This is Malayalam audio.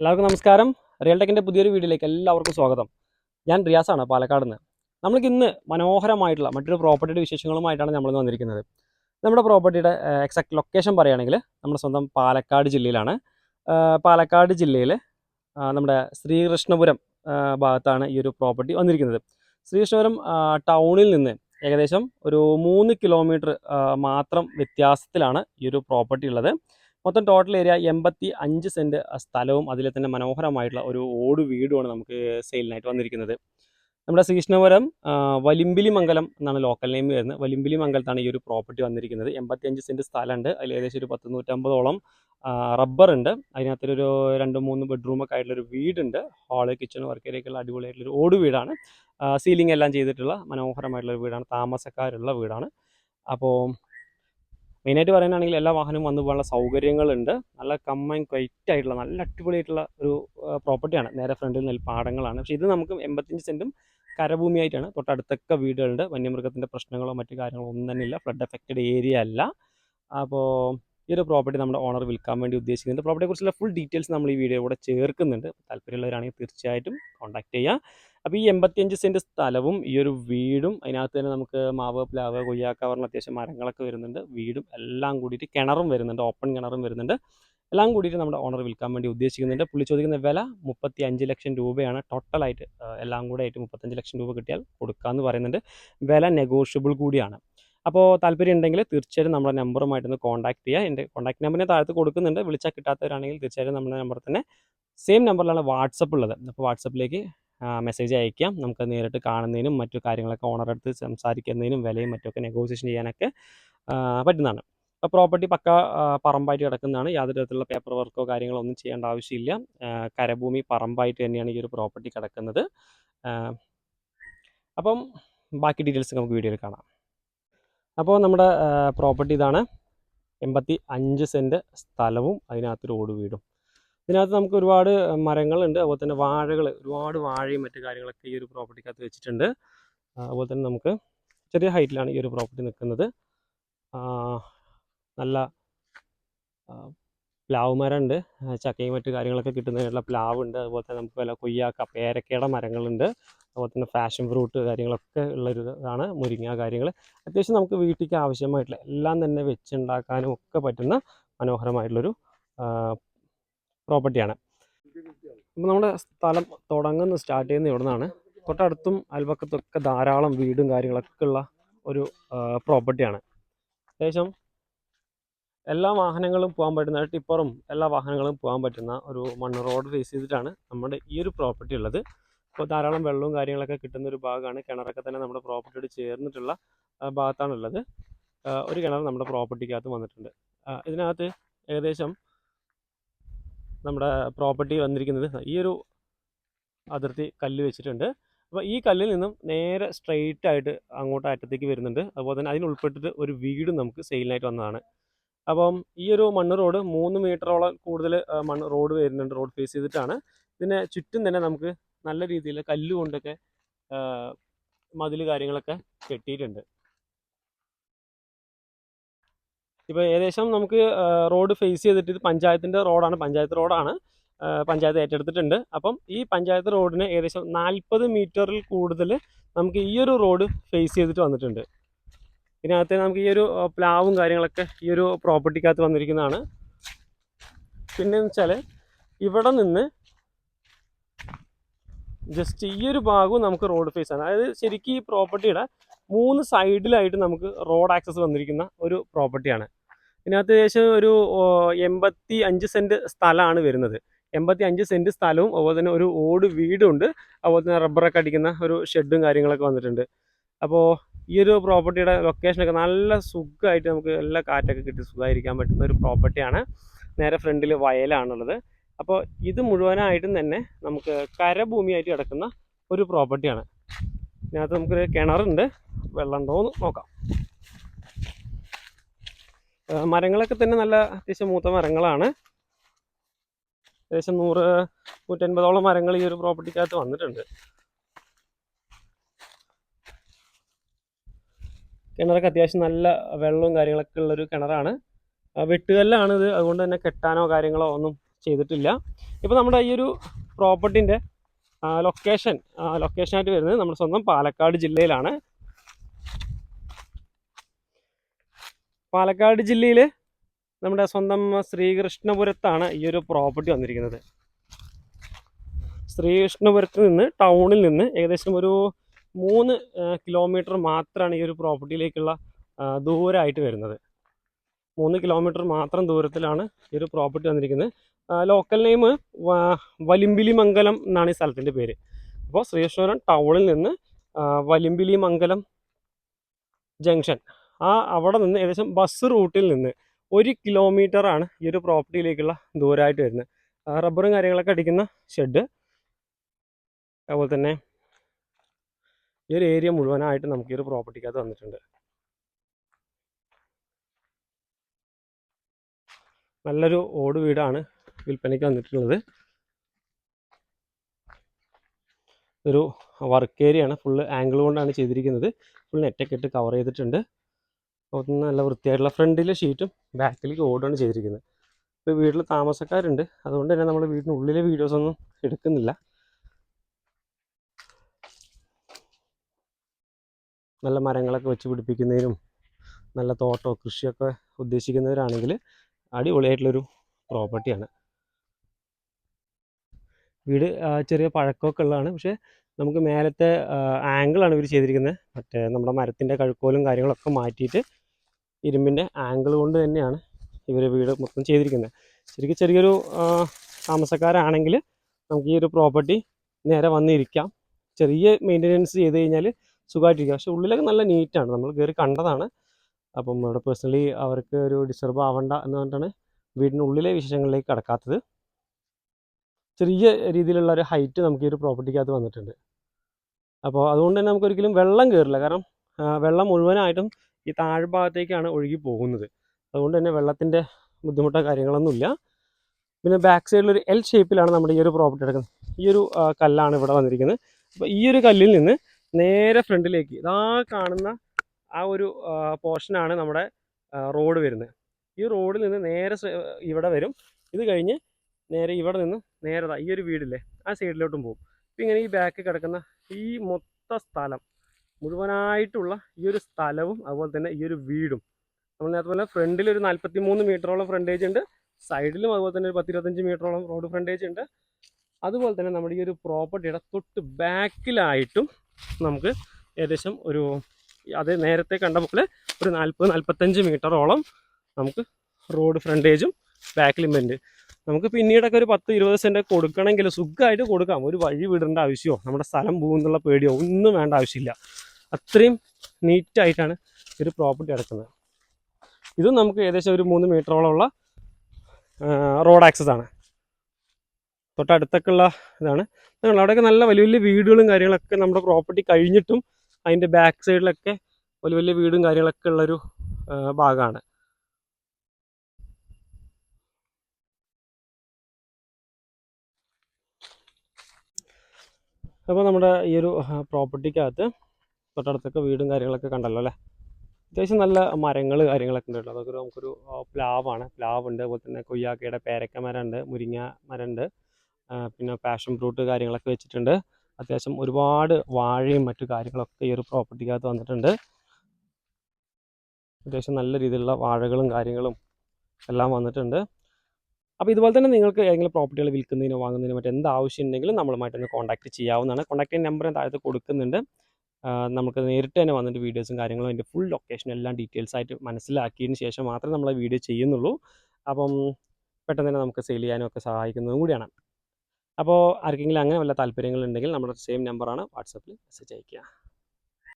എല്ലാവർക്കും നമസ്കാരം. റിയൽ ടെക്കിന്റെ പുതിയൊരു വീഡിയോയിലേക്ക് എല്ലാവർക്കും സ്വാഗതം. ഞാൻ റിയാസാണ് പാലക്കാട് നിന്ന് നമ്മൾക്ക് ഇന്ന് മനോഹരമായിട്ടുള്ള മറ്റൊരു പ്രോപ്പർട്ടിയുടെ വിശേഷങ്ങളുമായിട്ടാണ് നമ്മളിന്ന് വന്നിരിക്കുന്നത്. നമ്മുടെ പ്രോപ്പർട്ടിയുടെ എക്സാക്ട് ലൊക്കേഷൻ പറയുകയാണെങ്കിൽ നമ്മുടെ സ്വന്തം പാലക്കാട് ജില്ലയിലാണ്. പാലക്കാട് ജില്ലയിൽ നമ്മുടെ ശ്രീകൃഷ്ണപുരം ഭാഗത്താണ് ഈ ഒരു പ്രോപ്പർട്ടി വന്നിരിക്കുന്നത്. ശ്രീകൃഷ്ണപുരം ടൗണിൽ നിന്ന് ഏകദേശം ഒരു മൂന്ന് കിലോമീറ്റർ മാത്രം വ്യത്യാസത്തിലാണ് ഈ ഒരു പ്രോപ്പർട്ടി ഉള്ളത്. മൊത്തം ടോട്ടൽ ഏരിയ എൺപത്തി അഞ്ച് സെന്റ് സ്ഥലവും അതിലെ തന്നെ മനോഹരമായിട്ടുള്ള ഒരു ഓട് വീടുമാണ് നമുക്ക് സെയിലിനായിട്ട് വന്നിരിക്കുന്നത്. നമ്മുടെ ശ്രീകൃഷ്ണപുരം വലിമ്പിലി മംഗലം എന്നാണ് ലോക്കൽ നെയിം വരുന്നത്. വലിമ്പിലി മംഗലത്താണ് ഈ ഒരു പ്രോപ്പർട്ടി വന്നിരിക്കുന്നത്. എൺപത്തി അഞ്ച് സെന്റ് സ്ഥലമുണ്ട്. അതിൽ ഏകദേശം ഒരു പത്ത് നൂറ്റമ്പതോളം റബ്ബർ ഉണ്ട്. അതിനകത്തൊരു രണ്ട് മൂന്ന് ബെഡ്റൂമൊക്കെ ആയിട്ടുള്ളൊരു വീടുണ്ട്. ഹാൾ കിച്ചൺ വർക്ക് ഏരിയയൊക്കെയുള്ള അടിപൊളിയായിട്ടുള്ള ഒരു ഓട് വീടാണ്. സീലിംഗ് എല്ലാം ചെയ്തിട്ടുള്ള മനോഹരമായിട്ടുള്ള വീടാണ്. താമസക്കാരുള്ള വീടാണ്. അപ്പോൾ മെയിനായിട്ട് പറയാനാണെങ്കിൽ എല്ലാ വാഹനവും വന്നു പോകാനുള്ള സൗകര്യങ്ങളുണ്ട്. നല്ല കമ്മൈൻ ക്വൈറ്റ് ആയിട്ടുള്ള നല്ല അടിപൊളിയായിട്ടുള്ള ഒരു പ്രോപ്പർട്ടിയാണ് നേരെ ഫ്രണ്ടിൽ നെൽപ്പാടങ്ങളാണ് പക്ഷേ ഇത് നമുക്ക് എൺപത്തഞ്ച് സെന്റും കരഭൂമിയായിട്ടാണ്. തൊട്ടടുത്തൊക്കെ വീടുകളുണ്ട്. വന്യമൃഗത്തിന്റെ പ്രശ്നങ്ങളോ മറ്റു കാര്യങ്ങളോ ഒന്നും തന്നെ ഇല്ല. ഫ്ലഡ് എഫക്റ്റഡ് ഏരിയ അല്ല. അപ്പോൾ ഈ ഒരു പ്രോപ്പർട്ടി നമ്മുടെ ഓണർ വിൽക്കാൻ വേണ്ടി ഉദ്ദേശിക്കുന്നുണ്ട്. പ്രോപ്പർട്ടിയെ കുറിച്ചുള്ള ഫുൾ ഡീറ്റെയിൽസ് നമ്മൾ ഈ വീഡിയോ കൂടെ ചേർക്കുന്നുണ്ട്. താല്പര്യമുള്ളവരാണെങ്കിൽ തീർച്ചയായിട്ടും കോൺടാക്ട് ചെയ്യുക അപ്പോൾ ഈ എൺപത്തിയഞ്ച് സെന്റ് സ്ഥലവും ഈ ഒരു വീടും അതിനകത്ത് തന്നെ നമുക്ക് മാവ് പ്ലാവ് കൊയ്യാക്ക പറഞ്ഞ അത്യാവശ്യം മരങ്ങളൊക്കെ വരുന്നുണ്ട്. വീടും എല്ലാം കൂടിയിട്ട് കിണറും വരുന്നുണ്ട്. ഓപ്പൺ കിണറും വരുന്നുണ്ട്. എല്ലാം കൂടിയിട്ട് നമ്മുടെ ഓണർ വിൽക്കാൻ വേണ്ടി ഉദ്ദേശിക്കുന്നുണ്ട്. പുള്ളി ചോദിക്കുന്ന വില മുപ്പത്തി അഞ്ച് ലക്ഷം രൂപയാണ്. ടോട്ടലായിട്ട് എല്ലാം കൂടെ ആയിട്ട് മുപ്പത്തഞ്ച് ലക്ഷം രൂപ കിട്ടിയാൽ കൊടുക്കാമെന്ന് പറയുന്നുണ്ട്. വില നെഗോഷ്യബിൾ കൂടിയാണ്. അപ്പോൾ താല്പര്യം ഉണ്ടെങ്കിൽ തീർച്ചയായിട്ടും നമ്മുടെ നമ്പറുമായിട്ടൊന്ന് കോൺടാക്ട് ചെയ്യുക എന്റെ കോൺടാക്ട് നമ്പറിനെ താഴത്ത് കൊടുക്കുന്നുണ്ട്. വിളിച്ചാൽ കിട്ടാത്തവരാണെങ്കിൽ തീർച്ചയായും നമ്മുടെ നമ്പർ തന്നെ സെയിം നമ്പറിലാണ് വാട്സപ്പ് ഉള്ളത്. അപ്പോൾ വാട്സപ്പിലേക്ക് മെസ്സേജ് അയക്കാം. നമുക്ക് നേരിട്ട് കാണുന്നതിനും മറ്റു കാര്യങ്ങളൊക്കെ ഓണർ എടുത്ത് സംസാരിക്കുന്നതിനും വിലയും മറ്റൊക്കെ നെഗോസിയേഷൻ ചെയ്യാനൊക്കെ പറ്റുന്നതാണ്. അപ്പോൾ പ്രോപ്പർട്ടി പക്ക പറമ്പായിട്ട് കിടക്കുന്നതാണ്. യാതൊരു തരത്തിലുള്ള പേപ്പർ വർക്കോ കാര്യങ്ങളോ ഒന്നും ചെയ്യേണ്ട ആവശ്യമില്ല. കരഭൂമി പറമ്പായിട്ട് തന്നെയാണ് ഈ ഒരു പ്രോപ്പർട്ടി കിടക്കുന്നത്. അപ്പം ബാക്കി ഡീറ്റെയിൽസ് നമുക്ക് വീഡിയോയിൽ കാണാം. അപ്പോൾ നമ്മുടെ പ്രോപ്പർട്ടി ഇതാണ്. എൺപത്തി അഞ്ച് സെന്റ് സ്ഥലവും അതിനകത്തൊരു ഓട് വീടും. ഇതിനകത്ത് നമുക്ക് ഒരുപാട് മരങ്ങളുണ്ട്. അതുപോലെ തന്നെ വാഴകൾ ഒരുപാട് വാഴയും മറ്റു കാര്യങ്ങളൊക്കെ ഈ ഒരു പ്രോപ്പർട്ടിക്കകത്ത് വെച്ചിട്ടുണ്ട്. അതുപോലെ തന്നെ നമുക്ക് ചെറിയ ഹൈറ്റിലാണ് ഈ ഒരു പ്രോപ്പർട്ടി നിൽക്കുന്നത്. നല്ല പ്ലാവ് മരമുണ്ട്. ചക്കയും മറ്റു കാര്യങ്ങളൊക്കെ കിട്ടുന്നതിനുള്ള പ്ലാവ് ഉണ്ട് അതുപോലെ തന്നെ നമുക്ക് വല്ല കൊയ്യാക്ക പേരക്കയുടെ മരങ്ങളുണ്ട്. അതുപോലെ തന്നെ ഫാഷൻ ഫ്രൂട്ട് കാര്യങ്ങളൊക്കെ ഉള്ളൊരു ഇതാണ് മുരിങ്ങ കാര്യങ്ങൾ അത്യാവശ്യം നമുക്ക് വീട്ടിലേക്ക് ആവശ്യമായിട്ടുള്ള എല്ലാം തന്നെ വെച്ചുണ്ടാക്കാനും ഒക്കെ പറ്റുന്ന മനോഹരമായിട്ടുള്ളൊരു പ്രോപ്പർട്ടിയാണ്. അപ്പോൾ നമ്മുടെ സ്ഥലം തുടങ്ങുന്ന സ്റ്റാർട്ട് ചെയ്യുന്ന ഇവിടെ നിന്നാണ് തൊട്ടടുത്തും അയൽപക്കത്തൊക്കെ ധാരാളം വീടും കാര്യങ്ങളൊക്കെ ഉള്ള ഒരു പ്രോപ്പർട്ടിയാണ്. അത്യാവശ്യം എല്ലാ വാഹനങ്ങളും പോകാൻ പറ്റുന്ന ടിപ്പറും എല്ലാ വാഹനങ്ങളും പോകാൻ പറ്റുന്ന ഒരു മണ്ണ് റോഡ് ഫേസ് ചെയ്തിട്ടാണ് നമ്മുടെ ഈ ഒരു പ്രോപ്പർട്ടി ഉള്ളത്. അപ്പോൾ ധാരാളം വെള്ളവും കാര്യങ്ങളൊക്കെ കിട്ടുന്ന ഒരു ഭാഗമാണ്. കിണറൊക്കെ തന്നെ നമ്മുടെ പ്രോപ്പർട്ടിയോട് ചേർന്നിട്ടുള്ള ഭാഗത്താണുള്ളത്. ഒരു കിണർ നമ്മുടെ പ്രോപ്പർട്ടിക്കകത്ത് വന്നിട്ടുണ്ട്. ഇതിനകത്ത് ഏകദേശം നമ്മുടെ പ്രോപ്പർട്ടി വന്നിരിക്കുന്നത്. ഈ ഒരു അതിർത്തി കല്ല് വെച്ചിട്ടുണ്ട്. അപ്പോൾ ഈ കല്ലിൽ നിന്നും നേരെ സ്ട്രെയിറ്റ് ആയിട്ട് അങ്ങോട്ട് അറ്റത്തേക്ക് വരുന്നുണ്ട്. അതുപോലെ തന്നെ അതിന് ഉൾപ്പെട്ടിട്ട് ഒരു വീടും നമുക്ക് സെയിലിനായിട്ട് വന്നതാണ്. അപ്പം ഈ ഒരു മണ്ണ് റോഡ് മൂന്ന് മീറ്ററോളം കൂടുതൽ മണ്ണ് റോഡ് വരുന്നുണ്ട് റോഡ് ഫേസ് ചെയ്തിട്ടാണ്. ഇതിനെ ചുറ്റും തന്നെ നമുക്ക് നല്ല രീതിയിൽ കല്ല് കൊണ്ടൊക്കെ മതിൽ കാര്യങ്ങളൊക്കെ കെട്ടിയിട്ടുണ്ട്. ഇപ്പോൾ ഏകദേശം നമുക്ക് റോഡ് ഫേസ് ചെയ്തിട്ട് ഇത് പഞ്ചായത്തിന്റെ റോഡാണ്. പഞ്ചായത്ത് റോഡാണ്. പഞ്ചായത്ത് ഏറ്റെടുത്തിട്ടുണ്ട്. അപ്പം ഈ പഞ്ചായത്ത് റോഡിന് ഏകദേശം നാൽപ്പത് മീറ്ററിൽ കൂടുതൽ നമുക്ക് ഈ ഒരു റോഡ് ഫേസ് ചെയ്തിട്ട് വന്നിട്ടുണ്ട്. ഇതിനകത്ത് നമുക്ക് ഈ ഒരു പ്ലാവും കാര്യങ്ങളൊക്കെ ഈ ഒരു പ്രോപ്പർട്ടിക്കകത്ത് വന്നിരിക്കുന്നതാണ്. പിന്നെ വെച്ചാൽ ഇവിടെ നിന്ന് ജസ്റ്റ് ഈ ഒരു ഭാഗവും നമുക്ക് റോഡ് ഫേസ് ആണ്. അതായത് ശരിക്കും ഈ പ്രോപ്പർട്ടിയുടെ മൂന്ന് സൈഡിലായിട്ട് നമുക്ക് റോഡ് ആക്സസ് വന്നിരിക്കുന്ന ഒരു പ്രോപ്പർട്ടിയാണ്. ഇതിനകത്ത് ഏകദേശം ഒരു എൺപത്തി അഞ്ച് സെന്റ് സ്ഥലമാണ് വരുന്നത്. എൺപത്തി അഞ്ച് സെന്റ് സ്ഥലവും അതുപോലെ തന്നെ ഒരു ഓട് വീടുണ്ട്. അതുപോലെ തന്നെ റബ്ബറൊക്കെ അടിക്കുന്ന ഒരു ഷെഡും കാര്യങ്ങളൊക്കെ വന്നിട്ടുണ്ട്. അപ്പോൾ ഈ ഒരു പ്രോപ്പർട്ടിയുടെ ലൊക്കേഷനൊക്കെ നല്ല സുഖമായിട്ട് നമുക്ക് എല്ലാ കാറ്റൊക്കെ കിട്ടി സുഖമായിരിക്കാൻ പറ്റുന്ന ഒരു പ്രോപ്പർട്ടിയാണ്. നേരെ ഫ്രണ്ടിൽ വയലാണുള്ളത്. അപ്പോൾ ഇത് മുഴുവനായിട്ടും തന്നെ നമുക്ക് കരഭൂമിയായിട്ട് കിടക്കുന്ന ഒരു പ്രോപ്പർട്ടിയാണ്. ഇതിനകത്ത് നമുക്കൊരു കിണറുണ്ട്. വെള്ളം ഉണ്ടോ എന്ന് നോക്കാം മരങ്ങളൊക്കെ തന്നെ നല്ല അത്യാവശ്യം മൂത്ത മരങ്ങളാണ്. ഏകദേശം നൂറ് നൂറ്റൻപതോളം മരങ്ങൾ ഈ ഒരു പ്രോപ്പർട്ടിക്കകത്ത് വന്നിട്ടുണ്ട്. കിണറൊക്കെ അത്യാവശ്യം നല്ല വെള്ളവും കാര്യങ്ങളൊക്കെ ഉള്ളൊരു കിണറാണ്. വെട്ടുകല്ലാണ് ഇത്. അതുകൊണ്ട് തന്നെ കെട്ടാനോ കാര്യങ്ങളോ ഒന്നും ചെയ്തിട്ടില്ല. ഇപ്പോൾ നമ്മുടെ ഈ ഒരു പ്രോപ്പർട്ടിന്റെ ലൊക്കേഷൻ ലൊക്കേഷനായിട്ട് വരുന്നത് നമ്മുടെ സ്വന്തം പാലക്കാട് ജില്ലയിലാണ്. പാലക്കാട് ജില്ലയിൽ നമ്മുടെ സ്വന്തം ശ്രീകൃഷ്ണപുരത്താണ് ഈ ഒരു പ്രോപ്പർട്ടി വന്നിരിക്കുന്നത്. ശ്രീകൃഷ്ണപുരത്ത് നിന്ന് ടൗണിൽ നിന്ന് ഏകദേശം ഒരു മൂന്ന് കിലോമീറ്റർ മാത്രമാണ് ഈ ഒരു പ്രോപ്പർട്ടിയിലേക്കുള്ള ദൂരമായിട്ട് വരുന്നത്. മൂന്ന് കിലോമീറ്റർ മാത്രം ദൂരത്തിലാണ് ഈ ഒരു പ്രോപ്പർട്ടി വന്നിരിക്കുന്നത്. ലോക്കൽ നെയിം വലിമ്പിലി മംഗലം എന്നാണ് ഈ സ്ഥലത്തിന്റെ പേര്. അപ്പോൾ ശ്രീകൃഷ്ണപുരം ടൗണിൽ നിന്ന് വലിമ്പിലി മംഗലം ജംഗ്ഷൻ ആ അവിടെ നിന്ന് ഏകദേശം ബസ് റൂട്ടിൽ നിന്ന് ഒരു കിലോമീറ്ററാണ് ഈ ഒരു പ്രോപ്പർട്ടിയിലേക്കുള്ള ദൂരമായിട്ട് വരുന്നത്. റബ്ബറും കാര്യങ്ങളൊക്കെ അടിക്കുന്ന ഷെഡ് അതുപോലെ തന്നെ ഈ ഒരു ഏരിയ മുഴുവനായിട്ട് നമുക്ക് ഈ ഒരു പ്രോപ്പർട്ടിക്കകത്ത് വന്നിട്ടുണ്ട്. നല്ലൊരു ഓട് വീടാണ് വിൽപ്പനയ്ക്ക് വന്നിട്ടുള്ളത്. ഒരു വർക്ക് ഏരിയ ആണ്. ഫുള്ള് ആംഗിൾ കൊണ്ടാണ് ചെയ്തിരിക്കുന്നത്. ഫുൾ നെറ്റൊക്കെ ഇട്ട് കവർ ചെയ്തിട്ടുണ്ട്. അപ്പോൾ നല്ല വൃത്തിയായിട്ടുള്ള ഫ്രണ്ടിലെ ഷീറ്റും ബാക്കിലേക്ക് ഓടുകയാണ് ചെയ്തിരിക്കുന്നത്. ഇപ്പോൾ വീട്ടിൽ താമസക്കാരുണ്ട്. അതുകൊണ്ട് തന്നെ നമ്മൾ വീടിനുള്ളിലെ വീഡിയോസ് ഒന്നും എടുക്കുന്നില്ല. നല്ല മരങ്ങളൊക്കെ വെച്ച് പിടിപ്പിക്കുന്നതിനും നല്ല തോട്ടോ കൃഷിയൊക്കെ ഉദ്ദേശിക്കുന്നവരാണെങ്കിൽ അടിപൊളിയായിട്ടുള്ളൊരു പ്രോപ്പർട്ടിയാണ്. വീട് ചെറിയ പഴക്കമൊക്കെ ഉള്ളതാണ്. പക്ഷേ നമുക്ക് മേലത്തെ ആംഗിളാണ് ഇവർ ചെയ്തിരിക്കുന്നത്. മറ്റേ നമ്മുടെ മരത്തിന്റെ കഴുക്കോലും കാര്യങ്ങളൊക്കെ മാറ്റിയിട്ട് ഇരുമ്പിന്റെ ആംഗിൾ കൊണ്ട് തന്നെയാണ് ഇവർ വീട് മൊത്തം ചെയ്തിരിക്കുന്നത്. ശരിക്കും ചെറിയൊരു താമസക്കാരാണെങ്കിൽ നമുക്ക് ഈ ഒരു പ്രോപ്പർട്ടി നേരെ വന്നിരിക്കാം. ചെറിയ മെയിന്റനൻസ് ചെയ്ത് കഴിഞ്ഞാൽ സുഖമായിട്ടിരിക്കാം. പക്ഷെ ഉള്ളിലൊക്കെ നല്ല നീറ്റാണ് നമ്മൾ കയറി കണ്ടതാണ്. അപ്പം ഇവിടെ പേഴ്സണലി അവർക്ക് ഒരു ഡിസ്റ്റർബ് ആവണ്ട എന്ന് പറഞ്ഞിട്ടാണ് വീടിനുള്ളിലെ വിശേഷങ്ങളിലേക്ക് കടക്കാത്തത്. ചെറിയ രീതിയിലുള്ള ഒരു ഹൈറ്റ് നമുക്ക് ഈ ഒരു പ്രോപ്പർട്ടിക്കകത്ത് വന്നിട്ടുണ്ട്. അപ്പോൾ അതുകൊണ്ട് തന്നെ നമുക്കൊരിക്കലും വെള്ളം കയറില്ല കാരണം വെള്ളം മുഴുവനായിട്ടും ഈ താഴ്ഭാഗത്തേക്കാണ് ഒഴുകി പോകുന്നത്. അതുകൊണ്ട് തന്നെ വെള്ളത്തിന്റെ ബുദ്ധിമുട്ടോ കാര്യങ്ങളൊന്നുമില്ല പിന്നെ ബാക്ക് സൈഡിൽ ഒരു എൽ ഷേപ്പിലാണ് നമ്മുടെ ഈ ഒരു പ്രോപ്പർട്ടി എടുക്കുന്നത്. ഈ ഒരു കല്ലാണ് ഇവിടെ വന്നിരിക്കുന്നത്. അപ്പോൾ ഈ ഒരു കല്ലിൽ നിന്ന് നേരെ ഫ്രണ്ടിലേക്ക് ഇതാ കാണുന്ന ആ ഒരു പോർഷനാണ് നമ്മുടെ റോഡ് വരുന്നത്. ഈ റോഡിൽ നിന്ന് നേരെ ഇവിടെ വരും. ഇത് കഴിഞ്ഞ് നേരെ ഇവിടെ നിന്ന് നേരെ ഈ ഒരു വീടില്ലേ ആ സൈഡിലോട്ടും പോകും. ഇപ്പം ഇങ്ങനെ ഈ ബാക്ക് കിടക്കുന്ന ഈ മൊത്ത സ്ഥലം മുഴുവനായിട്ടുള്ള ഈ ഒരു സ്ഥലവും അതുപോലെ തന്നെ ഈ ഒരു വീടും. നമ്മൾ നേരത്തെ പോലെ ഫ്രണ്ടിൽ ഒരു നാൽപ്പത്തി മൂന്ന് മീറ്ററോളം ഫ്രണ്ടേജ് ഉണ്ട്. സൈഡിലും അതുപോലെ തന്നെ ഒരു പത്തിരുപത്തഞ്ച് മീറ്ററോളം റോഡ് ഫ്രണ്ടേജ് ഉണ്ട്. അതുപോലെ തന്നെ നമ്മുടെ ഈ ഒരു പ്രോപ്പർട്ടിയുടെ തൊട്ട് ബാക്കിലായിട്ടും നമുക്ക് ഏകദേശം ഒരു അത് നേരത്തെ കണ്ട പോലെ ഒരു നാൽപ്പത് നാൽപ്പത്തഞ്ച് മീറ്ററോളം നമുക്ക് റോഡ് ഫ്രണ്ടേജും ബാക്കിലും വരുന്നുണ്ട് നമുക്ക് പിന്നീടൊക്കെ ഒരു പത്ത് ഇരുപത് സെന്റ് കൊടുക്കണമെങ്കിൽ സുഖമായിട്ട് കൊടുക്കാം. ഒരു വഴി വിടേണ്ട ആവശ്യമോ? നമ്മുടെ സ്ഥലം പോകുന്നുള്ള പേടിയോ? ഒന്നും വേണ്ട ആവശ്യമില്ല. അത്രയും നീറ്റായിട്ടാണ് ഒരു പ്രോപ്പർട്ടി കിടക്കുന്നത് ഇതും നമുക്ക് ഏകദേശം ഒരു മൂന്ന് മീറ്ററോളമുള്ള റോഡ് ആക്സസ് ആണ്. തൊട്ടടുത്തൊക്കെയുള്ള ഇതാണ്. നിങ്ങൾ അവിടെയൊക്കെ നല്ല വലിയ വലിയ വീടുകളും കാര്യങ്ങളൊക്കെ നമ്മുടെ പ്രോപ്പർട്ടി കഴിഞ്ഞിട്ടും അതിന്റെ ബാക്ക് സൈഡിലൊക്കെ വലിയ വലിയ വീടും കാര്യങ്ങളൊക്കെ ഉള്ളൊരു ഭാഗമാണ്. അപ്പോൾ നമ്മുടെ ഈ ഒരു പ്രോപ്പർട്ടിക്കകത്ത് തൊട്ടടുത്തൊക്കെ വീടും കാര്യങ്ങളൊക്കെ കണ്ടല്ലോ അല്ലേ? അത്യാവശ്യം നല്ല മരങ്ങൾ കാര്യങ്ങളൊക്കെ ഉണ്ട് കേട്ടോ അതൊക്കെ നമുക്കൊരു പ്ലാവാണ്. പ്ലാവ് ഉണ്ട് അതുപോലെ തന്നെ കൊയ്യാക്കയുടെ പേരക്ക മരമുണ്ട് മുരിങ്ങ മരമുണ്ട്. പിന്നെ പാഷൻ ഫ്രൂട്ട് കാര്യങ്ങളൊക്കെ വെച്ചിട്ടുണ്ട്. അത്യാവശ്യം ഒരുപാട് വാഴയും മറ്റു കാര്യങ്ങളൊക്കെ ഈ ഒരു പ്രോപ്പർട്ടിക്കകത്ത് വന്നിട്ടുണ്ട്. അത്യാവശ്യം നല്ല രീതിയിലുള്ള വാഴകളും കാര്യങ്ങളും എല്ലാം വന്നിട്ടുണ്ട്. അപ്പോൾ ഇതുപോലെ തന്നെ നിങ്ങൾക്ക് ഏതെങ്കിലും പ്രോപ്പർട്ടികൾ വിൽക്കുന്നതിനോ വാങ്ങുന്നതിനോ മറ്റോ എന്ത് ആവശ്യം ഉണ്ടെങ്കിലും നമ്മളുമായിട്ടൊന്ന് കോൺടാക്ട് ചെയ്യാവുന്നതാണ്. കോൺടാക്ട് നമ്പർ താഴത്ത് കൊടുക്കുന്നുണ്ട്. നമുക്ക് നേരിട്ട് തന്നെ വന്നിട്ട് വീഡിയോസും കാര്യങ്ങളും അതിന്റെ ഫുൾ ലൊക്കേഷൻ എല്ലാം ഡീറ്റെയിൽസ് ആയിട്ട് മനസ്സിലാക്കിയതിന് ശേഷം മാത്രമേ നമ്മൾ വീഡിയോ ചെയ്യുന്നുള്ളൂ. അപ്പം പെട്ടെന്ന് തന്നെ നമുക്ക് സെയിൽ ചെയ്യാനും ഒക്കെ സഹായിക്കുന്നതും കൂടിയാണ്. അപ്പോൾ ആർക്കെങ്കിലും അങ്ങനെ വല്ല താല്പര്യങ്ങളുണ്ടെങ്കിൽ നമ്മുടെ സെയിം നമ്പറാണ് വാട്സപ്പിൽ മെസ്സേജ് അയയ്ക്കുക.